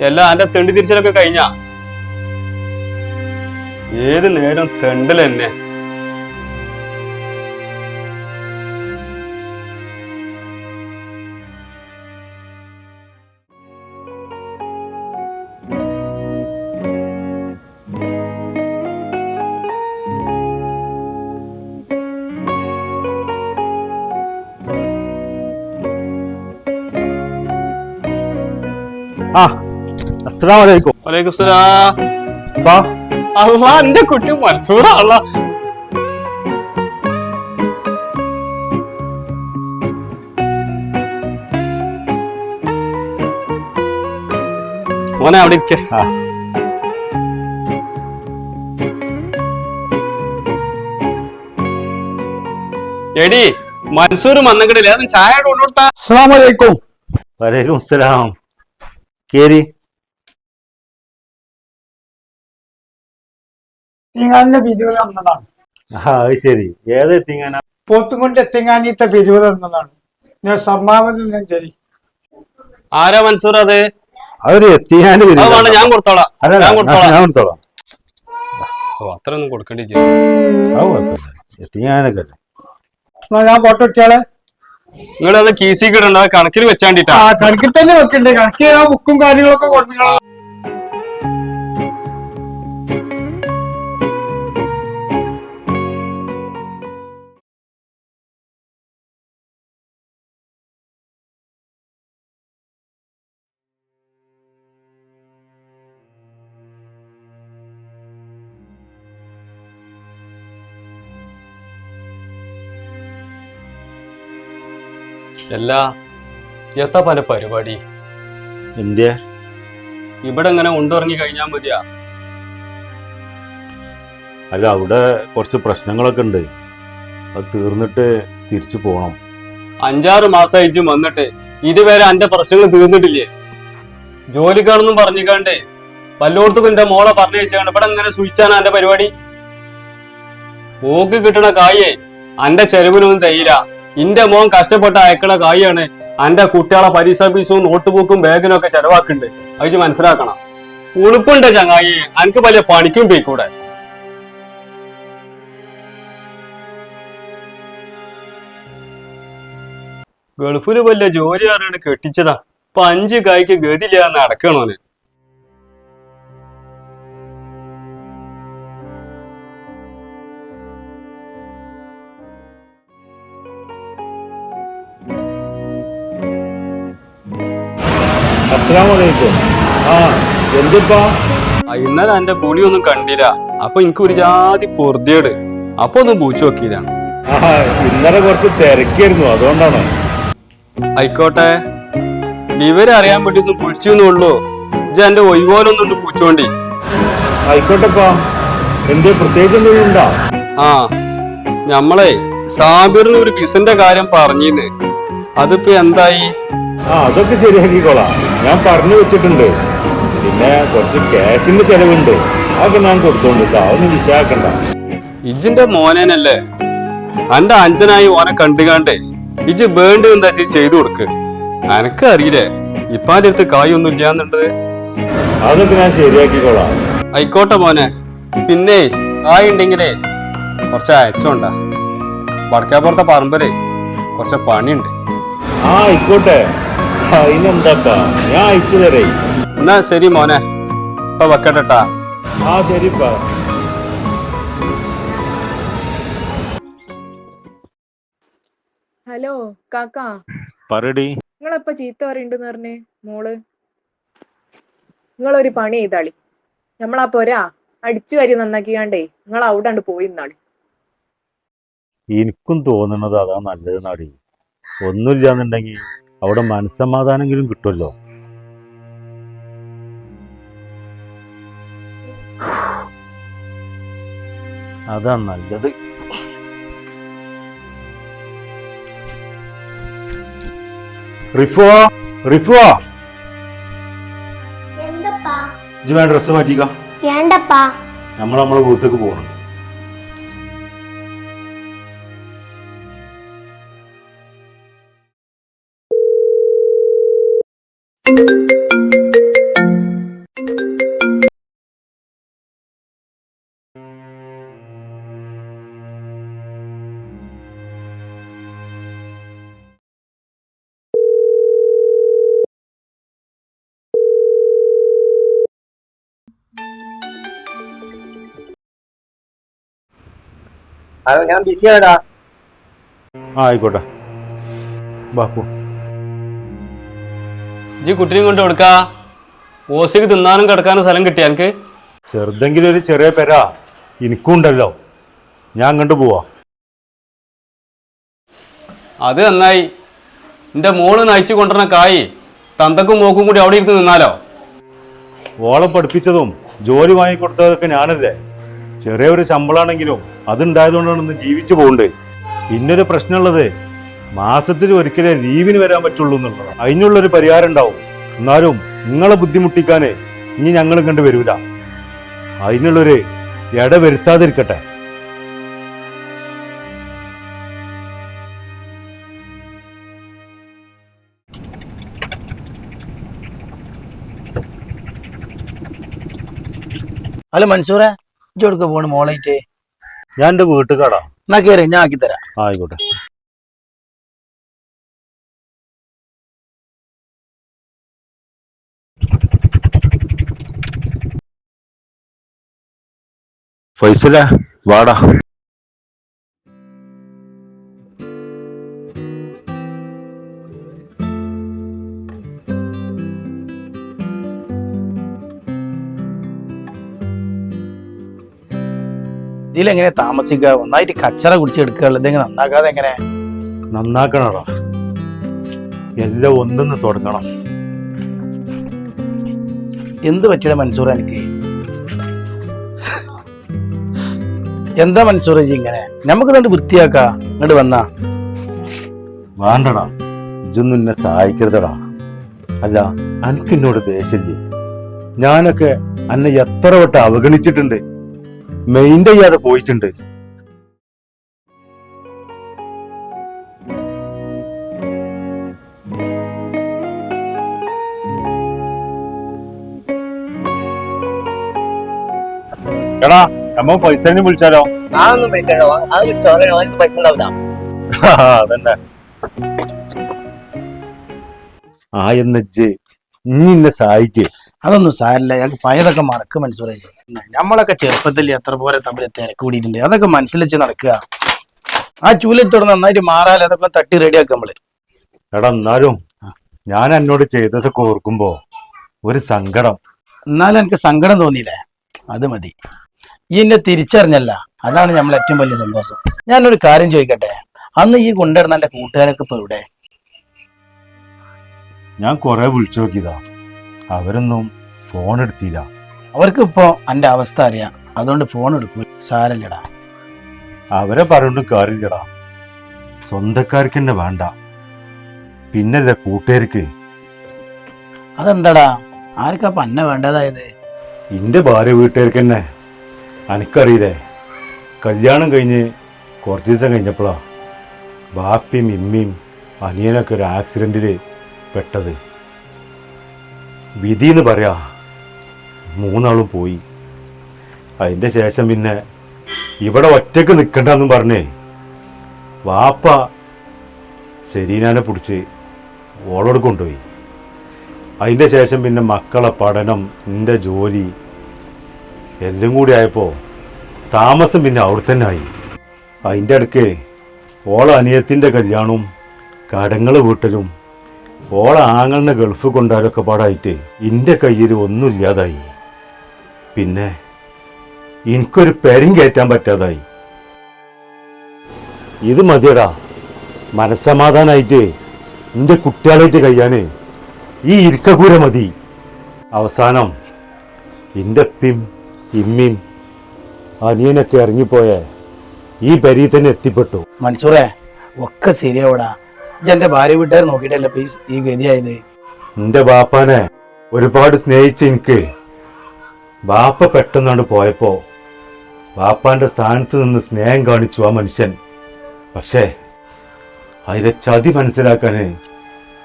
എല്ലാം അന്റെ തെണ്ടി തിരിച്ചലൊക്കെ കഴിഞ്ഞ? ഏത് നേരം തെണ്ടിൽ തന്നെ ആ അസ്സലാം വലൈക്കും വലൈക്കും സലാം ബാ അള്ളാ എന്റെ കുട്ടി മൻസൂറാള്ള മോനെ അവിടെ ഇരിക്ക. എടി മൻസൂർ മന്നങ്കടില്ല ചായ കൊണ്ടുകൊടുത്താ. അസ്സലാം വലൈക്കും വലൈക്കും അസ്സലാം. കേരി എത്തിങ്ങാനിന്റെ പിരിവ് തന്നതാണ്. അത് ശരി. ഏത് തിങ്ങാന പോത്തുകൊണ്ട് എത്തിങ്ങാനിത്തെ പിരിവ് തന്നതാണ്. ഞാൻ സംഭാവന ഞാൻ ശരി ആരാ മൻസൂർ അത്? വേണ്ട ഞാൻ കൊടുത്തോളാം. ഞാൻ ഞാൻ കൊടുത്തോളാം. ഞാൻ കൊടുത്തോളാം. ഓ അത്ര ഒന്നും കൊടുക്കേണ്ടി അത് കുഴപ്പമില്ല. എത്തിങ്ങാനൊക്കെ അല്ലേ? എന്നാ ഞാൻ ഫോട്ടോ ഇട്ടാളെ നിങ്ങൾ അത് കീസിക്ക് ഇടണ്ട അത് കണക്കിൽ വെച്ചാണ്ടിട്ടാ. ആ കണക്കിൽ തന്നെ വെക്കണ്ടേ. കണക്കിൽ ആ ബുക്കും കാര്യങ്ങളൊക്കെ കൊടുക്കണം എല്ലാ എത്താ പല പരിപാടി. എന്തിയ? ഇവിടെ ഇങ്ങനെ ഉണ്ടിറങ്ങി കഴിഞ്ഞാൽ മതിയാ. അല്ല അവിടെ കുറച്ച് പ്രശ്നങ്ങളൊക്കെ ഉണ്ട്. അത് തീർന്നിട്ട് തിരിച്ചു പോണം. അഞ്ചാറ് മാസമായിട്ട് വന്നിട്ട് ഇതുവരെ എന്റെ പ്രശ്നങ്ങൾ തീർന്നിട്ടില്ലേ? ജോലിക്കാണെന്നും പറഞ്ഞിക്കാണ്ടേ വല്ലോടത്തും എന്റെ മോളെ പറഞ്ഞു വെച്ചാണ് ഇവിടെ ഇങ്ങനെ സൂചിച്ചാണ് എന്റെ പരിപാടി? ഓക്ക് കിട്ടണ കായേ എന്റെ ചെലവിനൊന്നും തയ്യില്ല ഇന്റെ മോൻ കഷ്ടപ്പെട്ട് അയക്കണ കായാണ് അന്റെ കുട്ടികളെ പരീക്ഷ ഫീസും നോട്ട് ബുക്കും ബാഗിനും ഒക്കെ ചെലവാക്കുന്നുണ്ട്. അത് മനസ്സിലാക്കണം. ഉളുപ്പുണ്ട് ചങ്ങായി. അനക്ക് വലിയ പണിക്കും പോയിക്കൂടെ? ഗൾഫിൽ വലിയ ജോലി ആരാണ് കെട്ടിച്ചതാ. ഇപ്പൊ അഞ്ച് കായ്ക്ക് ഗതിയില്ല നടക്കണോന് അസ്സലാം വലൈക്കും ആ എന്തിപ്പാ? ഇന്നലെ എന്റെ പുളിയൊന്നും കണ്ടില്ല. അപ്പൊ എനിക്ക് ഒരു ജാതി പൊറുതിയേട്. അപ്പൊ ഒന്ന് പൂച്ചു നോക്കിയതാണ്. ഇന്നലെ കുറച്ച് തിരക്കായിരുന്നു അതുകൊണ്ടാണ്. ആയിക്കോട്ടെ. വിവരം അറിയാൻ വേണ്ടി ഒന്ന് കുഴിച്ചു ഉള്ളൂ ഇജ്ജ് എന്റെ ഒഴിവോലൊന്നും ഒന്ന് പൂച്ചോണ്ടി. ആയിക്കോട്ടെപ്പാ. എന്തേ പ്രത്യേകിച്ച് എന്തെങ്കിലും ഉണ്ടോ ആ ഞമ്മളെ സാബിറിന് ഒരു പിസന്റെ കാര്യം പറഞ്ഞിന്ന്. അതിപ്പോ എന്തായി? ആ അതൊക്കെ ശരിയാക്കിക്കോളാം. ഞാൻ പറഞ്ഞു വെച്ചിട്ടുണ്ട്. പിന്നെ കുറച്ച് ക്യാഷിന്റെ ചെലവുണ്ട്. അതൊക്കെ ഞാൻ കൊടുത്തോണ്ട് അതൊന്നും വിശാക്കണ്ട ഇജിന്റെ മോനേനല്ലേ? അന്റെ അഞ്ചനായി ഓനെ കണ്ടുകാണ്ടേ ഇജ് വേണ്ട എന്താ ചേച്ചി ചെയ്തു കൊടുക്ക്? അനക്ക് അറിയില്ലേ ഇപ്പാന്റെ അടുത്ത് കായൊന്നും ഇല്ലാന്നുണ്ടത് അതൊക്കെ ഞാൻ ശരിയാക്കിക്കോളാം. ആയിക്കോട്ടെ മോനെ. പിന്നെ കായ് ഉണ്ടെങ്കിലേ കുറച്ച് അയച്ചോണ്ടാ. വടക്കാപ്പുറത്തെ പറമ്പലേ കുറച്ച് പണിയുണ്ട്. ആ ആയിക്കോട്ടെ. ഞാൻ അയച്ചു തരേ. എന്നാ ശരി മോനെ. ഇപ്പൊ വെക്കട്ടെട്ടാ. ആ ശരിപ്പാ. ഹലോ കാക്കാ. പറടി നിങ്ങളെപ്പ ചീത്ത പറയുണ്ടെന്ന് പറഞ്ഞേ മോൾ? നിങ്ങളൊരു പണി ചെയ്താളി. നമ്മളാ പോരാ അടിച്ചു വരി നന്നാക്കിയാണ്ടേ നിങ്ങൾ അവിടെ പോയി നിന്നാളി. എനിക്കും തോന്നണത് അതാ നല്ലത് നാടി ഒന്നുമില്ലാന്നുണ്ടെങ്കിൽ അവിടെ മനസ്സമാധാനെങ്കിലും കിട്ടുമല്ലോ. അതാ നല്ലത്. റിഫോ റിഫോ എന്തപ്പാ ഇജ്ജ് വേണ്ട ഡ്രസ്സ് മാറ്റിക്ക. നമ്മൾ നമ്മളെ വീട്ടിലേക്ക് പോകണം അത് ഞാൻ ബിസിയാടാ ആ ആയിക്കോട്ടെ. ബാപ്പു ജി കുട്ടിനെയും കൊണ്ട് കൊടുക്കാ. ഓസിക്ക് തിന്നാനും കിടക്കാനും സ്ഥലം കിട്ടിയ എനിക്ക്? ചെറുതെങ്കിലും ഒരു ചെറിയ പെര. എനിക്കുണ്ടല്ലോ ഞാൻ കണ്ടു പോവാ. അത് നന്നായി. എന്റെ മോൾ നയിച്ചു കൊണ്ടുവരുന്ന കായി തന്തക്കും മോക്കും കൂടി അവിടെ ഇരുന്ന് നിന്നാലോ ഓളം പഠിപ്പിച്ചതും ജോലി വാങ്ങിക്കൊടുത്തതൊക്കെ ഞാനല്ലേ. ചെറിയ ഒരു ശമ്പളമാണെങ്കിലും അതുണ്ടായതുകൊണ്ടാണ് ഇന്ന് ജീവിച്ചു പോകണ്ടേ. പിന്നൊരു പ്രശ്നമുള്ളത് മാസത്തിൽ ഒരിക്കലേ ലീവിന് വരാൻ പറ്റുള്ളൂ എന്നുള്ളത് അതിനുള്ളൊരു പരിഹാരം ഉണ്ടാവും. എന്നാലും നിങ്ങളെ ബുദ്ധിമുട്ടിക്കാന് ഇനി ഞങ്ങളും കണ്ട് വരൂല. അതിനുള്ളൊരു ഇട വരുത്താതിരിക്കട്ടെ. അല്ല മൻസൂറെ ഇജ്ജെടുക്ക പോണ് മോളേറ്റ്. ഞാൻ എന്റെ വീട്ടുകാടാ എന്നാ കേറി ഞാൻ ആക്കി തരാം. ആയിക്കോട്ടെ. ഫൈസല വാടാ. ഇതിലെങ്ങനെ താമസിക്കുക? ഒന്നായിട്ട് കച്ചറ കുടിച്ചെടുക്കുക. ഇതെങ്ങനെ നന്നാക്കാതെ എങ്ങനെ? നന്നാക്കണടാ. എല്ലാം ഒന്നെന്ന് തുടങ്ങണം. എന്ത് പറ്റിയുടെ മൻസൂർ എനിക്ക്? എന്താ മൻസൂർ ജി ഇങ്ങനെ? നമുക്ക് കണ്ട് വൃത്തിയാക്കാ. ഇങ്ങോട്ട് വന്നാ. വേണ്ടടാ. ഇതൊന്നും എന്നെ സഹായിക്കരുതടാ. അല്ല അനക്ക് എന്നോട് ദേഷ്യല്ലേ? ഞാനൊക്കെ അന്നെ എത്ര വട്ടം അവഗണിച്ചിട്ടുണ്ട്. മെയിന്റെ ചെയ്യാതെ പോയിട്ടുണ്ട്. എടാ നമ്മ പൈസനെ വിളിച്ചാലോ? അത് ചോറ അവർക്ക് പൈസ ഉണ്ടാവില്ല. അതന്നെ. ആ എന്നജ്ജ്. നീ എന്നെ സഹായിക്കേ. അതൊന്നും സാരില്ല. ഞങ്ങൾക്ക് പഴയതൊക്കെ മറക്ക് മനസ്സിലായി. നമ്മളൊക്കെ ചെറുപ്പത്തിൽ എത്ര പോലെ തമ്മിൽ തിരക്ക് കൂടിയിട്ടുണ്ട് അതൊക്കെ മനസ്സിലെച്ച് നടക്കുക. ആ ചൂലെടുത്തോടെ നന്നായിട്ട് മാറാൽ അതൊക്കെ തട്ടി റെഡിയാക്കുക നമ്മൾ. എടാ എന്നാലും ഞാൻ എന്നോട് ചെയ്തതൊക്കെ ഓർക്കുമ്പോ ഒരു സങ്കടം. എന്നാലും എനിക്ക് സങ്കടം തോന്നിയില്ലേ? അത് മതി. ഈ എന്നെ തിരിച്ചറിഞ്ഞല്ല. അതാണ് നമ്മൾ ഏറ്റവും വലിയ സന്തോഷം. ഞാനൊരു കാര്യം ചോദിക്കട്ടെ? അന്ന് ഈ കൊണ്ടുവരുന്ന എന്റെ കൂട്ടുകാരൊക്കെ ഇപ്പൊ ഇവിടെ ഞാൻ കൊറേ വിളിച്ചു നോക്കിയതാ. അവരൊന്നും ഫോൺ എടുത്തില്ല. അവർക്ക് ഇപ്പോ എന്റെ അവസ്ഥ അറിയാം. അതുകൊണ്ട് ഫോൺ എടുക്കും. സാരല്ലടാ. അവരെ പറഞ്ഞു കാര്യമില്ലടാ. സ്വന്തക്കാർക്ക് തന്നെ വേണ്ട. പിന്നല്ലേ കൂട്ടുകാർക്ക്. അതെന്താടാ? ആർക്കാ പന്ന വേണ്ടതായത്? എന്റെ ഭാര്യ വീട്ടുകാർക്ക് തന്നെ. അനക്കറിയില്ലേ? കല്യാണം കഴിഞ്ഞ് കുറച്ച് ദിവസം കഴിഞ്ഞപ്പോഴാ ബാപ്പിയും ഇമ്മയും അനിയനൊക്കെ ഒരു ആക്സിഡന്റിൽ പെട്ടത്. വിധി എന്ന് പറയാ മൂന്നാളും പോയി. അതിന്റെ ശേഷം പിന്നെ ഇവിടെ ഒറ്റയ്ക്ക് നിൽക്കണ്ടെന്നും പറഞ്ഞേ വാപ്പ ശരീനാനെ പിടിച്ച് ഓളോട് കൊണ്ടുപോയി. അതിന്റെ ശേഷം പിന്നെ മക്കളെ പഠനം എന്റെ ജോലി എല്ലാം കൂടി ആയപ്പോൾ താമസം പിന്നെ അവിടെ തന്നെ ആയി. അതിന്റെ അടുക്ക് ഓള അനിയത്തിന്റെ കല്യാണവും കടങ്ങൾ വീട്ടലും ഓള ആങ്ങളുടെ ഗൾഫ് കൊണ്ടാരൊക്കെ പാടായിട്ട് എന്റെ കയ്യിൽ ഒന്നുമില്ലാതായി പിന്നെ എനിക്കൊരു പെരും കയറ്റാൻ പറ്റാതായി. ഇത് മതിയടാ. മനസ്സമാധാനായിട്ട് എന്റെ കുട്ടികളായിട്ട് കഴിയാനേ ഈ ഇരിക്കക്കൂര മതി. അവസാനം എന്റെ പിം ഇമ്മിയും അനിയനൊക്കെ ഇറങ്ങിപ്പോയ ഈ പരി തന്നെ എത്തിപ്പെട്ടു. മൻസൂറേ ഒക്കെ ശരിയാവടാ. ഇജ്ജ് ഭാര്യ വീട്ടുകാർ നോക്കിട്ടല്ലേ പ്ലീസ് ഈ- ഗതിയായത്? എന്റെ ബാപ്പാനെ ഒരുപാട് സ്നേഹിച്ച് എനിക്ക്. ബാപ്പ പെട്ടെന്നാണ് പോയപ്പോ ബാപ്പാന്റെ സ്ഥാനത്ത് നിന്ന് സ്നേഹം കാണിച്ചു ആ മനുഷ്യൻ. പക്ഷേ അതിലെ ചതി മനസ്സിലാക്കാന്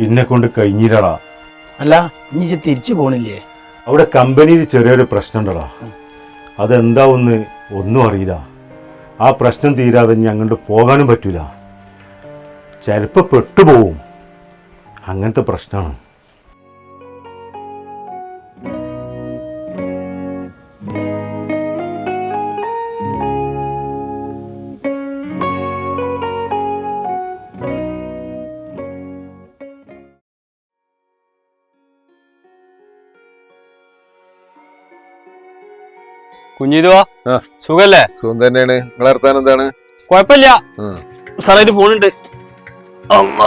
എന്നെ കൊണ്ട് കഴിഞ്ഞില്ലടാ. അല്ല ഇനി തിരിച്ചു പോണില്ലേ? അവിടെ കമ്പനിയിൽ ചെറിയൊരു പ്രശ്നം ഉണ്ടടാ അതെന്താ ഒന്ന് ഒന്നും അറിയില്ല. ആ പ്രശ്നം തീരാതെ ഞങ്ങളുടെ അങ്ങോട്ട് പോകാനും പറ്റൂല. ചിലപ്പോൾ പെട്ടുപോകും അങ്ങനത്തെ പ്രശ്നമാണ് കുഞ്ഞിതുവാ സുഖല്ലേ? സുഖം തന്നെയാണ്. നിങ്ങളെ എന്താണ്? കുഴപ്പമില്ല. സാറേ ഫോണുണ്ട്. പോണുണ്ട്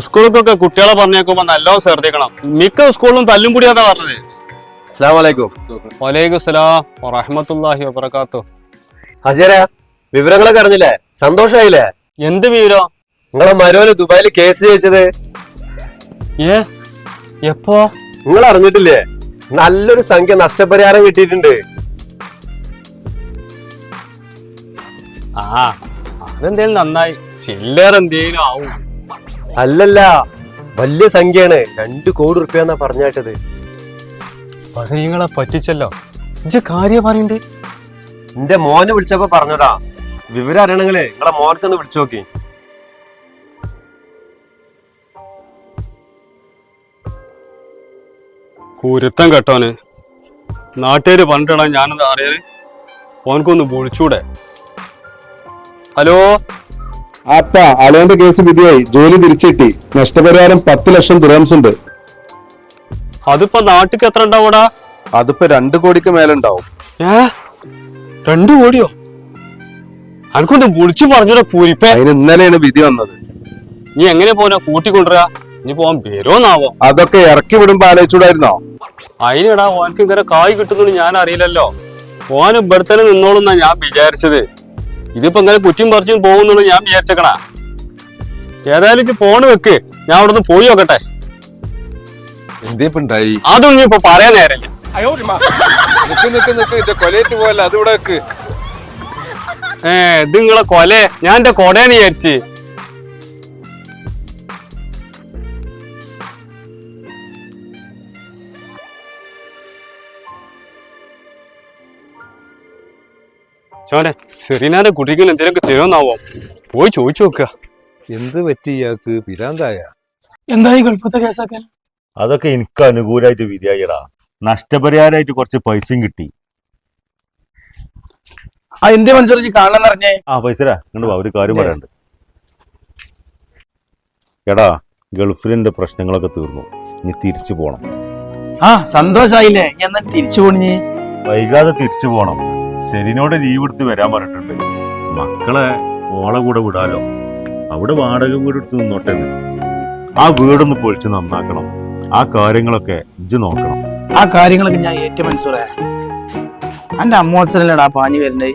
സ്കൂളിലേക്കൊക്കെ കുട്ടികളെ പറഞ്ഞേക്കുമ്പോ നല്ലോണം ശ്രദ്ധിക്കണം. മിക്ക സ്കൂളിലും തല്ലും കൂടിയാന്നാ പറഞ്ഞത്. അസ്സാം വലൈക്കും വലൈക്കും സലാം വറഹമത്തുല്ലാഹി വബർക്കാത്തു ഹജര വിവരങ്ങളൊക്കെ അറിഞ്ഞില്ലേ? സന്തോഷായില്ലേ? എന്ത് വിവരം? നിങ്ങളെ മരോന് ദുബായിൽ കേസ് ജയിച്ചത്. ഏ? എപ്പോ? നിങ്ങൾ അറിഞ്ഞിട്ടില്ലേ? നല്ലൊരു സംഖ്യ നഷ്ടപരിഹാരം കിട്ടിയിട്ടുണ്ട്. ആ. അതെന്തേലും നന്നായി. ചില്ലറ എന്തേലും ആവും. അല്ലല്ല വലിയ സംഖ്യയാണ്. രണ്ട് കോടി റുപ്യ എന്നാ പറഞ്ഞാട്ടത് നിങ്ങളെ പറ്റിച്ചല്ലോ. കാര്യ കാര്യം പറയണ്ട്. എന്റെ മോനെ വിളിച്ചപ്പോ പറഞ്ഞതാ. വിവരം അറിയണങ്ങളെ നിങ്ങളെ മോനക്കൊന്ന് വിളിച്ചു നോക്കി. കുരുത്തം കെട്ടോന് നാട്ടുകാര് പറഞ്ഞിട്ടാ ഞാനത് അറിയാൻ ഓനക്കൊന്ന് വിളിച്ചൂടെ. ഹലോ? അപ്പ അലോന്റെ കേസ് വിധിയായി. ജോലി തിരിച്ചിട്ടി. നഷ്ടപരിഹാരം പത്ത് ലക്ഷം ദിറംസ് ഉണ്ട്. അതിപ്പോ നാട്ടിക്ക് എത്ര ഉണ്ടാവൂടാ? അതിപ്പോ രണ്ട് കോടിക്ക് മേലുണ്ടാവും ഏ? രണ്ടു കോടിയോ? അനക്കൊന്ന് വിളിച്ചു പറഞ്ഞൂടെ പൂരിപ്പേ. അതിന് ഇന്നലെയാണ് വിധി വന്നത്. നീ എങ്ങനെ പോനാ കൂട്ടിക്കൊണ്ടുവരാ. നീ പോവാൻ വരുമോന്നാവോ അതൊക്കെ ഇറക്കി വിടുമ്പോ ആലോചിച്ചൂടായിരുന്നോ? അതിനിടാ ഓനക്ക് ഇങ്ങനെ കായ് കിട്ടുന്നു ഞാൻ അറിയില്ലല്ലോ ഓൻ ഇവിടെ തന്നെ നിന്നോളുന്നാ ഞാൻ വിചാരിച്ചത്. ഇതിപ്പോ ഇങ്ങനെ കുറ്റിയും പറിച്ചും പോകുന്നുള്ളൂ ഞാൻ വിചാരിച്ചേക്കണ. ഏതായാലും ഇച്ചി ഫോണ് വെക്ക്. ഞാൻ അവിടെ നിന്ന് പോയി നോക്കട്ടെ. എന്തേപ്പുണ്ടായി? അതൊന്നും ഇനി ഇപ്പൊ പറയാൻ നേരല്ല നിക്ക് നിക്ക് നിക്ക്. കൊലയേറ്റ് പോലെ ഏ ഇത് നിങ്ങളെ കൊല. ഞാൻ എന്റെ കൊടേന്ന് വിചാരിച്ച്. ചോനെ സെറീനാന്റെ കുട്ടിക്ക് എന്തെങ്കിലുമൊക്കെ തരുമെന്നാവോ? പോയി ചോദിച്ചു നോക്കുക. എന്ത് പറ്റി ഇയാൾക്ക്? പിരാന്തായ? എന്തായി ഗൾഫത്തെ കേസാക്കാൻ? അതൊക്കെ എനിക്ക് അനുകൂലമായിട്ട് വിധിയായിടാ നഷ്ടപരിഹാരമായിട്ട് കുറച്ച് പൈസയും കിട്ടി. ആ എന്തേ മനസ്സിലാക്കി കാണാൻ അറിഞ്ഞേ ആ പൈസരാ ഇങ്ങോട്ട് വാ, ഒരു കാര്യം പറയാണ്ട് എടാ ഗൾഫിലിന്റെ പ്രശ്നങ്ങളൊക്കെ തീർന്നു. നീ തിരിച്ചു പോണം. ആ സന്തോഷായില്ലേ? ഞാൻ എന്നാ തിരിച്ചു പോണി? വൈകാതെ തിരിച്ചു പോണം. ശരിനോട് ലീവ് എടുത്ത് വരാൻ പറഞ്ഞിട്ടുണ്ട്. മക്കളെ ഓളെ കൂടെ വിടാലോ? അവിടെ വാടക വീട് എടുത്ത് നിന്നോട്ടെ. ആ വീടൊന്ന് പൊളിച്ച് നന്നാക്കണം. ആ കാര്യങ്ങളൊക്കെ ഇജ്ജ് നോക്കണം. ആ കാര്യങ്ങളൊക്കെ ഞാൻ ഏറ്റവും മനസ്സൂറേ എന്റെ അമ്മോത്സരല്ലടാ പാഞ്ഞു വരണ്ടേ?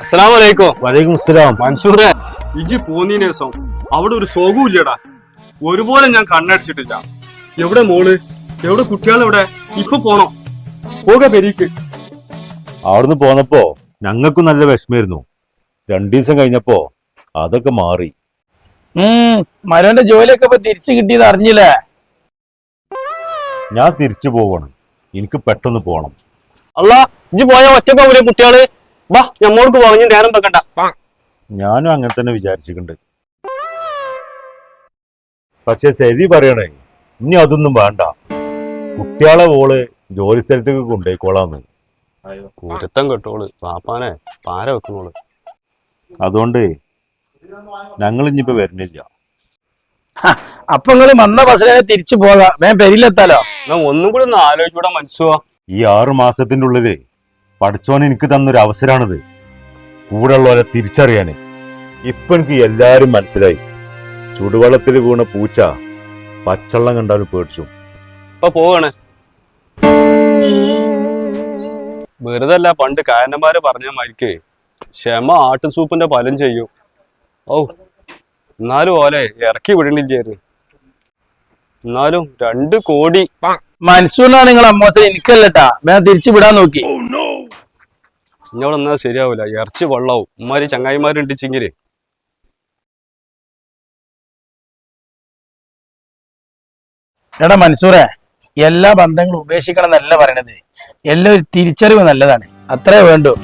അസ്സലാം വലൈക്കും വലൈക്കും അസ്സലാം. മൻസൂറേ. ഇജി പോന്നീന് ദിവസം. അവിടെ ഒരു സുഖവും ഇല്ലടാ. ഒരുപോലെ ഞാൻ കണ്ണടിച്ചിട്ടില്ല. എവിടെ മോൾ? എവിടെ കുട്ടികൾ എവിടെ? ഇപ്പൊ പോണോ? പോക പെരീക്ക്. അവിടുന്ന് പോന്നപ്പോ ഞങ്ങൾക്കും നല്ല വിഷമായിരുന്നു രണ്ടു ദിവസം കഴിഞ്ഞപ്പോ അതൊക്കെ മാറി. ഉം മരോന്റെ ജോലിയൊക്കെ ഇപ്പൊ തിരിച്ചു കിട്ടിയത് അറിഞ്ഞില്ലേ? ഞാൻ തിരിച്ചു പോവാണ്. എനിക്ക് പെട്ടെന്ന് പോണം. അല്ല ഇജ്ജ് പോയ ഒറ്റ കുട്ടികൾ? വാ ഞമ്മോർക്ക് പോവാ ഞാൻ നേരം വെക്കണ്ട. ഞാനും അങ്ങനെ തന്നെ വിചാരിച്ചിട്ടുണ്ട്. പക്ഷെ ശരി പറയണേ ഇനി അതൊന്നും വേണ്ട. കുട്ടികളെ ഓൾ ജോലി സ്ഥലത്തേക്ക് കൊണ്ടുപോയിക്കോളാന്ന്. കുരുത്തം കെട്ടോൾ പാപ്പാനെ പാര വെക്കുന്നോൾ അതുകൊണ്ട് ഞങ്ങൾ ഇനിയിപ്പോ വരുന്നില്ല. അപ്പൊ നിങ്ങൾ വന്ന ബസ്സിലെ തിരിച്ചു പോകാം. ഞാൻ പെരിയിലെത്താലോ എന്നാ ഒന്നും കൂടി ഒന്ന് ആലോചിച്ചൂടെ മനസ്സുവാ ഈ ആറു മാസത്തിന്റെ ഉള്ളിൽ പഠിച്ചോൻ എനിക്ക് തന്നൊരു അവസരമാണിത് കൂടെ ഉള്ളവരെ തിരിച്ചറിയാന്. ഇപ്പൊ എനിക്ക് എല്ലാരും മനസ്സിലായി. ചുടുവെള്ളത്തിൽ വീണ പൂച്ച പച്ചവെള്ളം കണ്ടാലും പേടിച്ചു. ഇപ്പൊ പോവാണ്. വെറുതെ അല്ല പണ്ട് കാരണന്മാര് പറഞ്ഞ മരിക്കേ ക്ഷമ ആട്ടും സൂപ്പിന്റെ ഫലം ചെയ്യും. ഓ എന്നാലും ഓലെ ഇറക്കി വിടണില്ലായിരുന്നു എന്നാലും രണ്ട് കോടി. മനസ്സൂരിനാണ് നിങ്ങൾ അമ്മോസ എനിക്കല്ലട്ടാ. ഞാൻ തിരിച്ചു വിടാൻ നോക്കി. നിങ്ങളൊന്നാ എന്നാ ശരിയാവൂല. ഇറച്ചി വെള്ളാവും. ഉമ്മാര് ചിങ്ങിര് എടാ മൻസൂറെ എല്ലാ ബന്ധങ്ങളും ഉപേക്ഷിക്കണം എന്നല്ല പറയണത്. എല്ലാ തിരിച്ചറിവ് നല്ലതാണ്. അത്രേ വേണ്ടൂ.